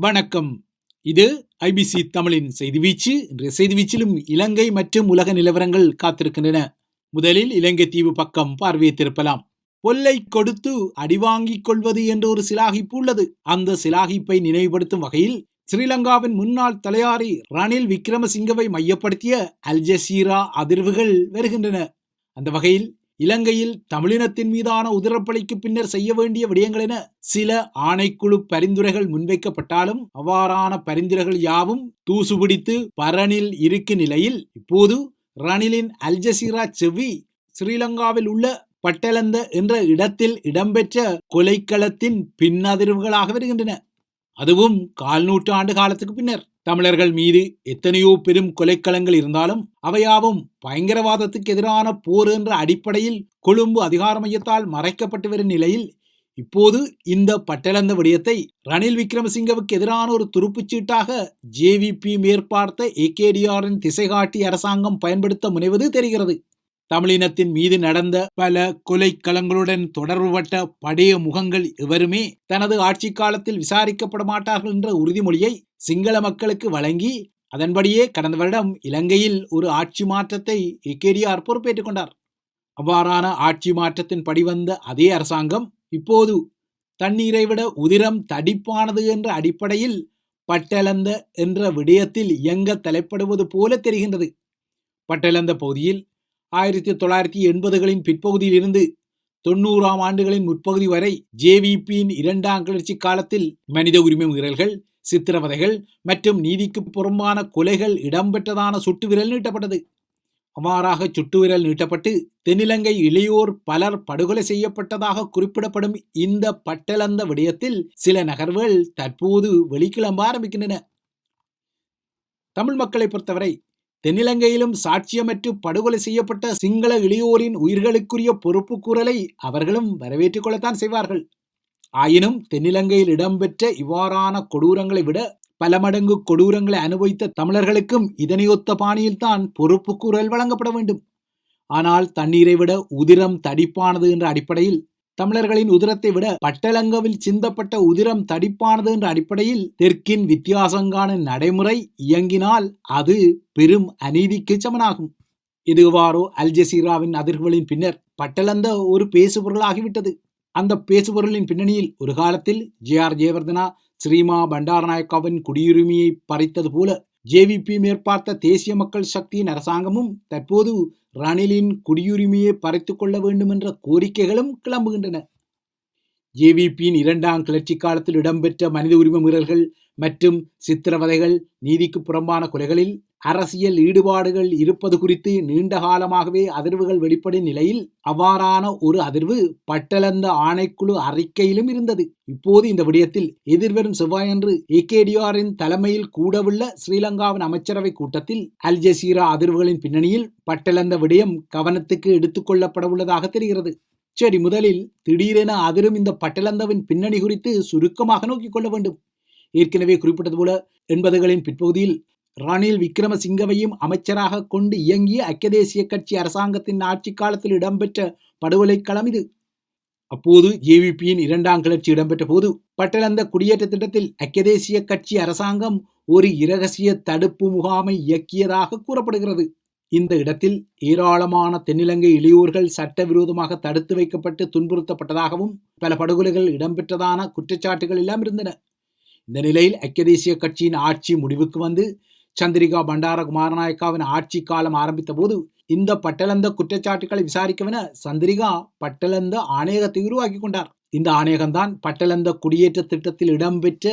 வணக்கம். இது ஐபிசி தமிழின் செய்தி வீச்சு. இன்றைய செய்தி வீச்சிலும் இலங்கை மற்றும் உலக நிலவரங்கள் காத்திருக்கின்றன. முதலில் இலங்கை தீவு பக்கம் பார்வையை திருப்பலாம். பொல்லை கொடுத்து அடிவாங்கிக் கொள்வது என்ற ஒரு சிலாகிப்பு உள்ளது. அந்த சிலாகிப்பை நினைவுபடுத்தும் வகையில் ஸ்ரீலங்காவின் முன்னாள் தலையாரி ரணில் விக்ரமசிங்கவை மையப்படுத்திய அல்ஜசீரா அதிர்வுகள் வருகின்றன. அந்த வகையில் இலங்கையில் தமிழினத்தின் மீதான உதிரப்பலிக்கு பின்னர் செய்ய வேண்டிய விடயங்கள் என சில ஆணைக்குழு பரிந்துரைகள் முன்வைக்கப்பட்டாலும் அவ்வாறான பரிந்துரைகள் யாவும் தூசுபிடித்து பரனில் இருக்கும் நிலையில் இப்போது ரணிலின் அல்ஜசீரா செவ்வி ஸ்ரீலங்காவில் உள்ள பட்டலந்த என்ற இடத்தில் இடம்பெற்ற கொலைக்களத்தின் பின்னதிர்வுகளாக வருகின்றன. அதுவும் கால் நூற்றாண்டு காலத்துக்கு பின்னர். தமிழர்கள் மீது எத்தனையோ பெரும் கொலைக்களங்கள் இருந்தாலும் அவையாவும் பயங்கரவாதத்துக்கு எதிரான போர் என்ற அடிப்படையில் கொழும்பு அதிகார மையத்தால் மறைக்கப்பட்டு வரும் நிலையில் இப்போது இந்த பட்டலந்த விடயத்தை ரணில் விக்ரமசிங்கவுக்கு எதிரான ஒரு துருப்புச்சீட்டாக ஜேவிபி மேற்பார்த்த ஏகேடிஆரின் திசைகாட்டி அரசாங்கம் பயன்படுத்த முனைவது தெரிகிறது. தமிழினத்தின் மீது நடந்த பல கொலைக்களங்களுடன் தொடர்புபட்ட படைய முகங்கள் எவருமே தனது ஆட்சி காலத்தில் விசாரிக்கப்பட மாட்டார்கள் என்ற உறுதிமொழியை சிங்கள மக்களுக்கு வழங்கி அதன்படியே கடந்த வருடம் இலங்கையில் ஒரு ஆட்சி மாற்றத்தை ஏகேடிஆர் பொறுப்பேற்றுக் கொண்டார். அவ்வாறான ஆட்சி மாற்றத்தின் படிவந்த அதே அரசாங்கம் இப்போது தண்ணீரை விட உதிரம் தடிப்பானது என்ற அடிப்படையில் பட்டலந்த என்ற விடயத்தில் இயங்க தலைப்படுவது போல தெரிகின்றது. பட்டலந்த பகுதியில் ஆயிரத்தி தொள்ளாயிரத்தி எண்பதுகளின் பிற்பகுதியிலிருந்து தொண்ணூறாம் ஆண்டுகளின் முற்பகுதி வரை ஜேவிபியின் இரண்டாம் கிளர்ச்சி காலத்தில் மனித உரிமை மீறல்கள் சித்திரவதைகள் மற்றும் நீதிக்கு புறம்பான கொலைகள் இடம்பெற்றதான சுட்டுவிரல் நீட்டப்பட்டது. அவ்வாறாக சுட்டுவிரல் நீட்டப்பட்டு தென்னிலங்கை இளையோர் பலர் படுகொலை செய்யப்பட்டதாக குறிப்பிடப்படும் இந்த பட்டலந்த விடயத்தில் சில நகர்வுகள் தற்போது வெளிக்கிளம்ப ஆரம்பிக்கின்றன. தமிழ் மக்களை பொறுத்தவரை தென்னிலங்கையிலும் சாட்சியமற்று படுகொலை செய்யப்பட்ட சிங்கள இளையோரின் உயிர்களுக்குரிய பொறுப்பு கூறலை அவர்களும் வரவேற்றுக் கொள்ளத்தான் செய்வார்கள். ஆயினும் தென்னிலங்கையில் இடம்பெற்ற இவ்வாறான கொடூரங்களை விட பல மடங்கு கொடூரங்களை அனுபவித்த தமிழர்களுக்கும் இதனையொத்த பாணியில்தான் பொறுப்பு வழங்கப்பட வேண்டும். ஆனால் தண்ணீரை விட உதிரம் தடிப்பானது என்ற அடிப்படையில் தமிழர்களின் உதிரத்தை விட பட்டலங்கவில் சிந்தப்பட்ட உதிரம் தடிப்பானது என்ற அடிப்படையில் தெற்கின் வித்தியாசங்கான நடைமுறை இயங்கினால் அது பெரும் அநீதிக்கு சமனாகும். இதுவாரோ அல்ஜசீராவின் அதிர்வுகளின் பின்னர் பட்டலந்த ஒரு பேசுபொருளாகிவிட்டது. அந்த பேசுபொருளின் பின்னணியில் ஒரு காலத்தில் ஜே ஆர் ஜெயவர்தனா ஸ்ரீமா பண்டாரநாயக்காவின் குடியுரிமையை பறித்தது போல ஜேவிபி மேற்பார்த்த தேசிய மக்கள் சக்தியின் அரசாங்கமும் தற்போது ரணிலின் குடியுரிமையை பறித்துக் கொள்ள வேண்டும் என்ற கோரிக்கைகளும் கிளம்புகின்றன. ஜேவிபியின் இரண்டாம் கிளர்ச்சி காலத்தில் இடம்பெற்ற மனித உரிமை மீறல்கள் மற்றும் சித்திரவதைகள் நீதிக்கு புறம்பான கொலைகளில் அரசியல் ஈடுபாடுகள் இருப்பது குறித்து நீண்ட காலமாகவே அதிர்வுகள் வெளிப்படும் நிலையில் அவ்வாறான ஒரு அதிர்வு பட்டலந்த ஆணைக்குழு அறிக்கையிலும் இருந்தது. இப்போது இந்த விடயத்தில் எதிர்வரும் செவ்வாயன்று ஏகேடிஆரின் தலைமையில் கூடவுள்ள ஸ்ரீலங்காவின் அமைச்சரவை கூட்டத்தில் அல் ஜசீரா அதிர்வுகளின் பின்னணியில் பட்டலந்த விடயம் கவனத்துக்கு எடுத்துக் உள்ளதாக தெரிகிறது. சரி முதலில் திடீரென அதிரும் இந்த பட்டலந்தவின் பின்னணி குறித்து சுருக்கமாக நோக்கிக் கொள்ள வேண்டும். ஏற்கனவே குறிப்பிட்டது போல எண்பதுகளின் பிற்பகுதியில் ரணில் விக்ரமசிங்கவையும் அமைச்சராக கொண்டு இயங்கிய ஐக்கிய தேசிய கட்சி அரசாங்கத்தின் ஆட்சி காலத்தில் இடம்பெற்ற படுகொலை களம் இது. அப்போது ஏவிபியின் இரண்டாம் கிளர்ச்சி இடம்பெற்ற போது பட்டலந்த குடியேற்ற திட்டத்தில் ஐக்கிய தேசிய கட்சி அரசாங்கம் ஒரு இரகசிய தடுப்பு முகாமை இயக்கியதாக கூறப்படுகிறது. இந்த இடத்தில் ஏராளமான தென்னிலங்கை இளையோர்கள் சட்டவிரோதமாக தடுத்து வைக்கப்பட்டு துன்புறுத்தப்பட்டதாகவும் பல படுகொலைகள் இடம்பெற்றதான குற்றச்சாட்டுகள் எல்லாம் இருந்தன. இந்த நிலையில் ஐக்கிய தேசிய கட்சியின் ஆட்சி முடிவுக்கு வந்து சந்திரிகா பண்டார குமாரநாயக்காவின் ஆட்சி காலம் ஆரம்பித்த போது இந்த பட்டலந்த குற்றச்சாட்டுகளை விசாரிக்கவென சந்திரிகா பட்டலந்த ஆணையகத்தை உருவாக்கி கொண்டார். இந்த ஆணையகம்தான் பட்டலந்த குடியேற்ற திட்டத்தில் இடம்பெற்ற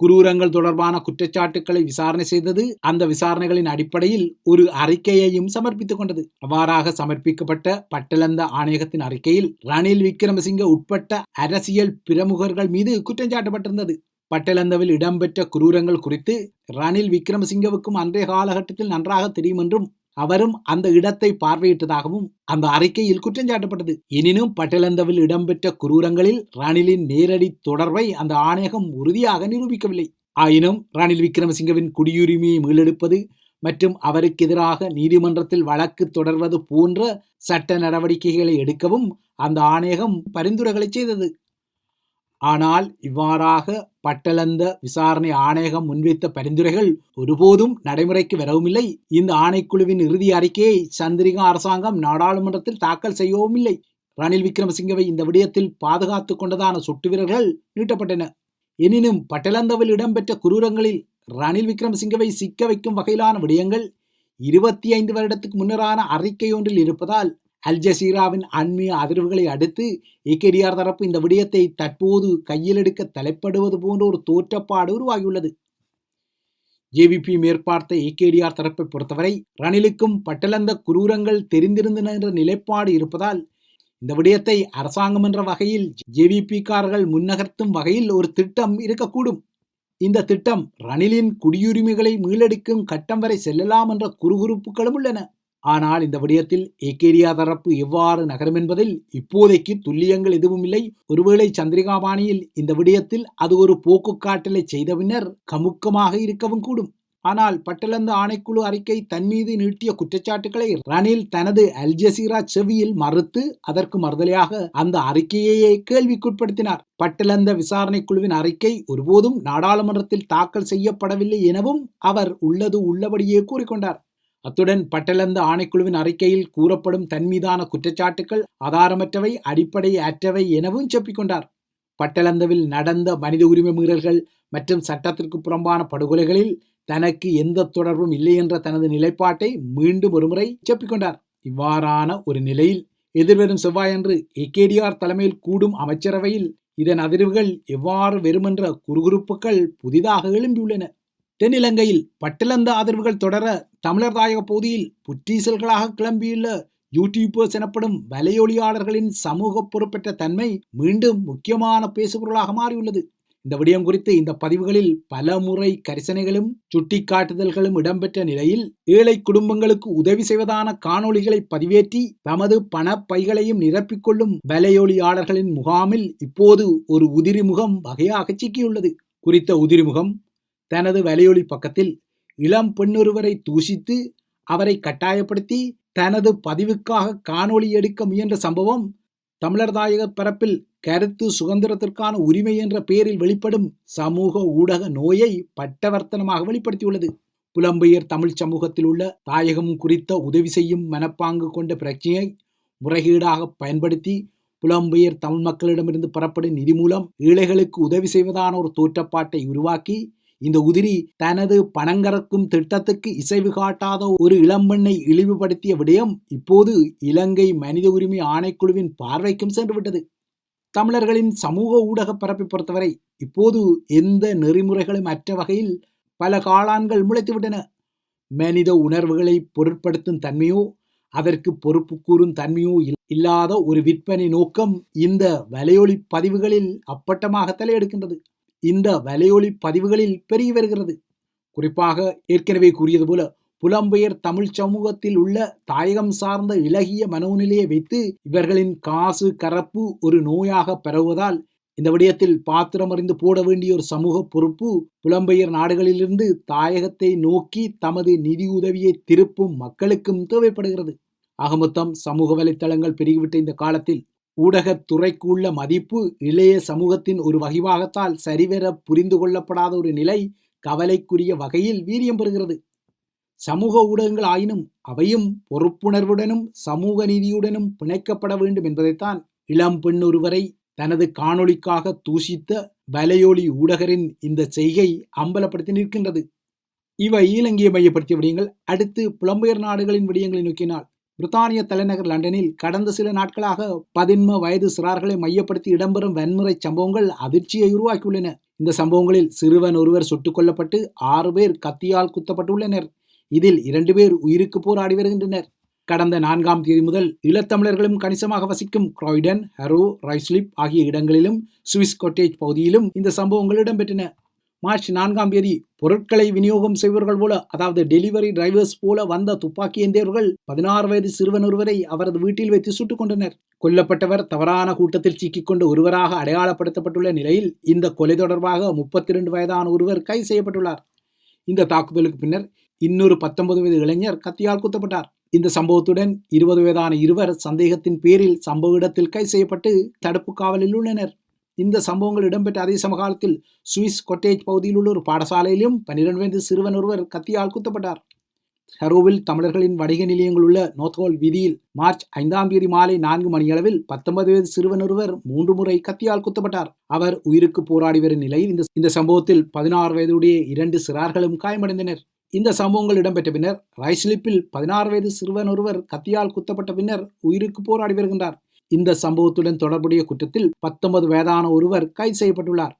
குரூரங்கள் தொடர்பான குற்றச்சாட்டுக்களை விசாரணை செய்தது. அந்த விசாரணைகளின் அடிப்படையில் ஒரு அறிக்கையையும் சமர்ப்பித்துக் கொண்டது. அவ்வாறாக சமர்ப்பிக்கப்பட்ட பட்டலந்த ஆணையகத்தின் அறிக்கையில் ரணில் விக்ரமசிங்க உட்பட்ட அரசியல் பிரமுகர்கள் மீது குற்றம் சாட்டப்பட்டிருந்தது. பட்டலந்தவில் இடம்பெற்ற குரூரங்கள் குறித்து ரணில் விக்ரமசிங்கவுக்கும் அன்றைய காலகட்டத்தில் நன்றாக தெரியும் என்றும் அவரும் அந்த இடத்தை பார்வையிட்டதாகவும் அந்த அறிக்கையில் குற்றம் சாட்டப்பட்டது. எனினும் பட்டலந்தவில் இடம்பெற்ற குரூரங்களில் ரணிலின் நேரடி தொடர்பை அந்த ஆணையகம் உறுதியாக நிரூபிக்கவில்லை. ஆயினும் ரணில் விக்ரமசிங்கவின் குடியுரிமையை மீளெடுப்பது மற்றும் அவருக்கு எதிராக நீதிமன்றத்தில் வழக்கு தொடர்வது போன்ற சட்ட நடவடிக்கைகளை எடுக்கவும் அந்த ஆணையகம் பரிந்துரைகளை செய்தது. ஆனால் இவ்வாறாக பட்டளந்த விசாரணை ஆணையகம் முன்வைத்த பரிந்துரைகள் ஒருபோதும் நடைமுறைக்கு வரவுமில்லை. இந்த ஆணைக்குழுவின் இறுதி அறிக்கையை சந்திரிகா அரசாங்கம் நாடாளுமன்றத்தில் தாக்கல் செய்யவும் இல்லை ரணில் விக்ரமசிங்கவை இந்த விடயத்தில் பாதுகாத்துக் கொண்டதான சொட்டு வீரர்கள் நீட்டப்பட்டன. எனினும் பட்டலந்தவில் இடம்பெற்ற குரூரங்களில் ரணில் விக்ரமசிங்கவை சிக்க வைக்கும் வகையிலான விடயங்கள் இருபத்தி ஐந்து வருடத்துக்கு முன்னரான அறிக்கை ஒன்றில் இருப்பதால் அல் ஜசீராவின் அண்மைய அதிர்வுகளை அடுத்து ஏகேடிஆர் தரப்பு இந்த விடயத்தை தற்போது கையில் எடுக்க தலைப்படுவது போன்ற ஒரு தோற்றப்பாடு உருவாகியுள்ளது. ஜேவிபி மேற்பார்த்த ஏகேடிஆர் தரப்பை பொறுத்தவரை ரணிலுக்கும் பட்டலந்த குரூரங்கள் தெரிந்திருந்தன என்ற நிலைப்பாடு இருப்பதால் இந்த விடயத்தை அரசாங்கம் என்ற வகையில் ஜேவிபிக்காரர்கள் முன்னகர்த்தும் வகையில் ஒரு திட்டம் இருக்கக்கூடும். இந்த திட்டம் ரணிலின் குடியுரிமைகளை மீளெடுக்கும் கட்டம் வரை செல்லலாம் என்ற குறுகுறுப்புகளும் உள்ளன. ஆனால் இந்த விடயத்தில் ஏகேரியா தரப்பு எவ்வாறு நகரும் என்பதில் இப்போதைக்கு துல்லியங்கள் எதுவும் இல்லை ஒருவேளை சந்திரிகாபாணியில் இந்த விடயத்தில் அது ஒரு போக்குக்காட்டலை செய்த பின்னர் கமுக்கமாக இருக்கவும் கூடும். ஆனால் பட்டலந்து ஆணைக்குழு அறிக்கை தன் மீது நீட்டிய குற்றச்சாட்டுகளை ரணில் தனது அல்ஜசீரா செவியில் மறுத்து அதற்கு மறுதலையாக அந்த அறிக்கையையே கேள்விக்குட்படுத்தினார். பட்டலந்த விசாரணை குழுவின் அறிக்கை ஒருபோதும் நாடாளுமன்றத்தில் தாக்கல் செய்யப்படவில்லை எனவும் அவர் உள்ளது உள்ளபடியே கூறிக்கொண்டார். அத்துடன் பட்டலந்த ஆணைக்குழுவின் அறிக்கையில் கூறப்படும் தன்மீதான குற்றச்சாட்டுக்கள் குற்றச்சாட்டுகள் ஆதாரமற்றவை அடிப்படை அற்றவை எனவும் செப்பிக்கொண்டார். பட்டலந்தவில் நடந்த மனித உரிமை மீறல்கள் மற்றும் சட்டத்திற்கு புறம்பான படுகொலைகளில் தனக்கு எந்த தொடர்பும் இல்லை என்ற தனது நிலைப்பாட்டை மீண்டும் ஒருமுறை செப்பிக்கொண்டார். இவ்வாறான ஒரு நிலையில் எதிர்வரும் செவ்வாயன்று ஏகேடிஆர் தலைமையில் கூடும் அமைச்சரவையில் இதன் அதிர்வுகள் எவ்வாறு வெறுமென்ற குறுகுறுப்புகள் புதிதாக எழும்பியுள்ளன. தென்னிலங்கையில் பட்டிலந்த அதிர்வுகள் தொடர தமிழர் தாயக பகுதியில் புற்றீசல்களாக கிளம்பியுள்ள யூடியூபர்ஸ் எனப்படும் வலையொலியாளர்களின் சமூக பொறுப்பற்ற தன்மை மீண்டும் முக்கியமான பேசுபொருளாக மாறியுள்ளது. இந்த விடயம் குறித்து இந்த பதிவுகளில் பல முறை கரிசனைகளும் சுட்டிக்காட்டுதல்களும் இடம்பெற்ற நிலையில் ஏழை குடும்பங்களுக்கு உதவி செய்வதான காணொளிகளை பதிவேற்றி தமது பண பைகளையும் நிரப்பிக்கொள்ளும் வலையொலியாளர்களின் முகாமில் இப்போது ஒரு உதிரிமுகம் வகையாக சிக்கியுள்ளது. குறித்த உதிரிமுகம் தனது வலையொலி பக்கத்தில் இளம் பெண்ணொருவரை தூஷித்து அவரை கட்டாயப்படுத்தி தனது பதிவுக்காக காணொளி எடுக்க முயன்ற சம்பவம் தமிழர் தாயக பரப்பில் கருத்து சுதந்திரத்திற்கான உரிமை என்ற பெயரில் வெளிப்படும் சமூக ஊடக நோயை பட்டவர்த்தனமாக வெளிப்படுத்தியுள்ளது. புலம்பெயர் தமிழ் சமூகத்தில் உள்ள தாயகம் குறித்த உதவி செய்யும் மனப்பாங்கு கொண்ட பிரச்சனையை முறைகேடாக பயன்படுத்தி புலம்பெயர் தமிழ் மக்களிடமிருந்து பெறப்படும் நிதி மூலம் ஏழைகளுக்கு உதவி செய்வதான ஒரு தோற்றப்பாட்டை உருவாக்கி இந்த உதிரி தனது பணங்கறக்கும் திட்டத்துக்கு இசைவு காட்டாத ஒரு இளம்பெண்ணை இழிவுபடுத்திய விடயம் இப்போது இலங்கை மனித உரிமை ஆணைக்குழுவின் பார்வைக்கும் சென்றுவிட்டது. தமிழர்களின் சமூக ஊடக பரப்பை பொறுத்தவரை இப்போது எந்த நெறிமுறைகளும் அற்ற வகையில் பல காளான்கள் முளைத்துவிட்டன. மனித உணர்வுகளை பொருட்படுத்தும் தன்மையோ அதற்கு பொறுப்பு கூறும் தன்மையோ இல்லாத ஒரு விற்பனை நோக்கம் இந்த வலையொலி பதிவுகளில் அப்பட்டமாக தலையெடுக்கின்றது. இந்த வலையொலி பதிவுகளில் பெருகி வருகிறது. குறிப்பாக ஏற்கனவே கூறியது போல புலம்பெயர் தமிழ் சமூகத்தில் உள்ள தாயகம் சார்ந்த இலகிய மனோநிலையை வைத்து இவர்களின் காசு கரப்பு ஒரு நோயாக பரவுவதால் இந்த விடயத்தில் பாத்திரம் அறிந்து போட வேண்டிய ஒரு சமூக பொறுப்பு புலம்பெயர் நாடுகளிலிருந்து தாயகத்தை நோக்கி தமது நிதி உதவியை திருப்பும் மக்களுக்கும் தேவைப்படுகிறது. ஆகமொத்தம் சமூக வலைத்தளங்கள் பெருகிவிட்ட இந்த காலத்தில் ஊடகத் மதிப்பு இளைய சமூகத்தின் ஒரு வகிவாகத்தால் சரிவர புரிந்து கொள்ளப்படாத ஒரு நிலை கவலைக்குரிய வகையில் வீரியம் பெறுகிறது. சமூக ஊடகங்கள் ஆயினும் அவையும் பொறுப்புணர்வுடனும் சமூக நீதியுடனும் பிணைக்கப்பட வேண்டும் என்பதைத்தான் இளம் பெண் ஒருவரை தனது காணொளிக்காக தூஷித்த வலையொலி ஊடகரின் இந்த செய்கை அம்பலப்படுத்தி நிற்கின்றது. இவை இலங்கையை மையப்படுத்திய விடயங்கள். அடுத்து புலம்பெயர் நாடுகளின் விடயங்களை நோக்கினால் பிரித்தானிய தலைநகர் லண்டனில் கடந்த சில நாட்களாக பதின்ம வயது சிறார்களை மையப்படுத்தி இடம்பெறும் வன்முறை சம்பவங்கள் அதிர்ச்சியை உருவாக்கியுள்ளன. இந்த சம்பவங்களில் சிறுவன் ஒருவர் சுட்டுக் கொல்லப்பட்டு ஆறு பேர் கத்தியால் குத்தப்பட்டுள்ளனர். இதில் இரண்டு பேர் உயிருக்கு போராடி வருகின்றனர். கடந்த நான்காம் தேதி முதல் ஈழத்தமிழர்களும் கணிசமாக வசிக்கும் கிராய்டன் ஹரோ ரைஸ்லிப் ஆகிய இடங்களிலும் சுவிஸ் கொட்டேஜ் பகுதியிலும் இந்த சம்பவங்கள் இடம்பெற்றன. மார்ச் நான்காம் தேதி பொருட்களை விநியோகம் செய்பவர்கள் போல அதாவது டெலிவரி டிரைவர்ஸ் போல வந்த துப்பாக்கி ஏந்தியவர்கள் பதினாறு வயது சிறுவன் ஒருவரை அவரது வீட்டில் வைத்து சுட்டுக் கொண்டனர். கொல்லப்பட்டவர் தவறான கூட்டத்தில் சிக்கிக்கொண்ட ஒருவராக அடையாளப்படுத்தப்பட்டுள்ள நிலையில் இந்த கொலை தொடர்பாக முப்பத்தி இரண்டு வயதான ஒருவர் கைது செய்யப்பட்டுள்ளார். இந்த தாக்குதலுக்கு பின்னர் இன்னொரு பத்தொன்பது வயது இளைஞர் கத்தியால் குத்தப்பட்டார். இந்த சம்பவத்துடன் இருபது வயதான இருவர் சந்தேகத்தின் பேரில் சம்பவ இடத்தில் கைது செய்யப்பட்டு தடுப்பு காவலில் உள்ளனர். இந்த சம்பவங்கள் இடம்பெற்ற அதே சமகாலத்தில் சுவிஸ் கொட்டேஜ் பகுதியில் உள்ள ஒரு பாடசாலையிலும் பன்னிரண்டு வயது சிறுவன் ஒருவர் கத்தியால் குத்தப்பட்டார். ஹரோவில் தமிழர்களின் வணிக நிலையங்கள் உள்ள நோத்ஹோல் வீதியில் மார்ச் ஐந்தாம் தேதி மாலை நான்கு மணியளவில் பத்தொன்பது வயது சிறுவன் ஒருவர் மூன்று முறை கத்தியால் குத்தப்பட்டார். அவர் உயிருக்கு போராடி வரும் நிலையில் இந்த இந்த சம்பவத்தில் பதினாறு வயதுடைய இரண்டு சிறார்களும் காயமடைந்தனர். இந்த சம்பவங்கள் இடம்பெற்ற பின்னர் ரைஸ்லிப்பில் பதினாறு வயது சிறுவன் ஒருவர் கத்தியால் குத்தப்பட்ட பின்னர் உயிருக்கு போராடி வருகின்றார். இந்த சம்பவத்துடன் தொடர்புடைய குற்றத்தில் பத்தொன்பது வயதான ஒருவர் கைது செய்யப்பட்டுள்ளார்.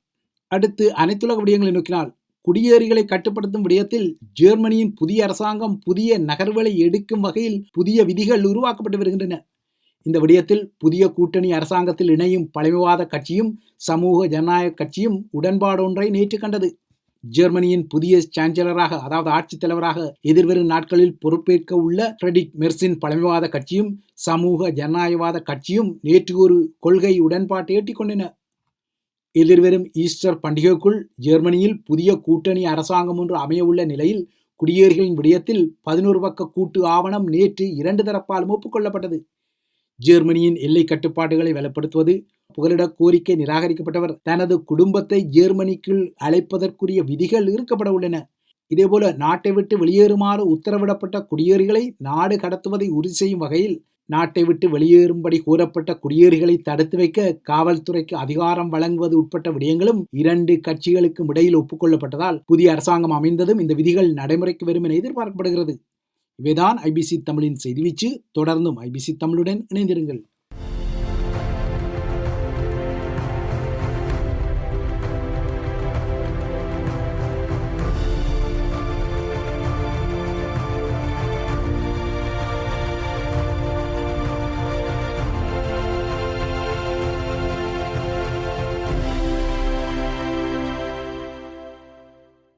அடுத்து அனைத்துலக விடயங்களை நோக்கினால் குடியேறிகளை கட்டுப்படுத்தும் விடயத்தில் ஜெர்மனியின் புதிய அரசாங்கம் புதிய நகர்வுகளை எடுக்கும் வகையில் புதிய விதிகள் உருவாக்கப்பட்டு வருகின்றன. இந்த விடயத்தில் புதிய கூட்டணி அரசாங்கத்தில் இணையும் பழமைவாத கட்சியும் சமூக ஜனநாயக கட்சியும் உடன்பாடு ஒன்றை நேற்று கண்டது. ஜெர்மனியின் புதிய சான்சலராக அதாவது ஆட்சித் தலைவராக எதிர்வரும் நாட்களில் பொறுப்பேற்க உள்ள ஃப்ரெடிக் மெர்சின் பழமைவாத கட்சியும் சமூக ஜனநாயகவாத கட்சியும் நேற்று ஒரு கொள்கை உடன்பாட்டை எட்டிக்கொண்டன எதிர்வரும் ஈஸ்டர் பண்டிகைக்குள் ஜெர்மனியில் புதிய கூட்டணி அரசாங்கம் ஒன்று அமையவுள்ள நிலையில் குடியேறிகளின் விடயத்தில் பதினோரு பக்க கூட்டு ஆவணம் நேற்று இரண்டு தரப்பாலும் ஒப்புக்கொள்ளப்பட்டது ஜெர்மனியின் எல்லை கட்டுப்பாடுகளை வலுப்படுத்துவது புகலிட கோரிக்கை நிராகரிக்கப்பட்டவர். தனது குடும்பத்தை ஜெர்மனிக்குள் அழைப்பதற்குரிய விதிகள் இருக்கப்பட உள்ளன. இதேபோல நாட்டை விட்டு வெளியேறுமாறு உத்தரவிடப்பட்ட குடியேறிகளை நாடு கடத்துவதை உறுதி செய்யும் வகையில் நாட்டை விட்டு வெளியேறும்படி கூறப்பட்ட குடியேறிகளை தடுத்து வைக்க காவல்துறைக்கு அதிகாரம் வழங்குவது உட்பட்ட விடயங்களும் இரண்டு கட்சிகளுக்கும் இடையில் ஒப்புக்கொள்ளப்பட்டதால் புதிய அரசாங்கம் அமைந்ததும் இந்த விதிகள் நடைமுறைக்கு வரும் என எதிர்பார்க்கப்படுகிறது. இவைதான் ஐபிசி தமிழின் செய்திவீச்சு தொடர்ந்தும் ஐபிசி தமிழுடன் இணைந்திருங்கள்.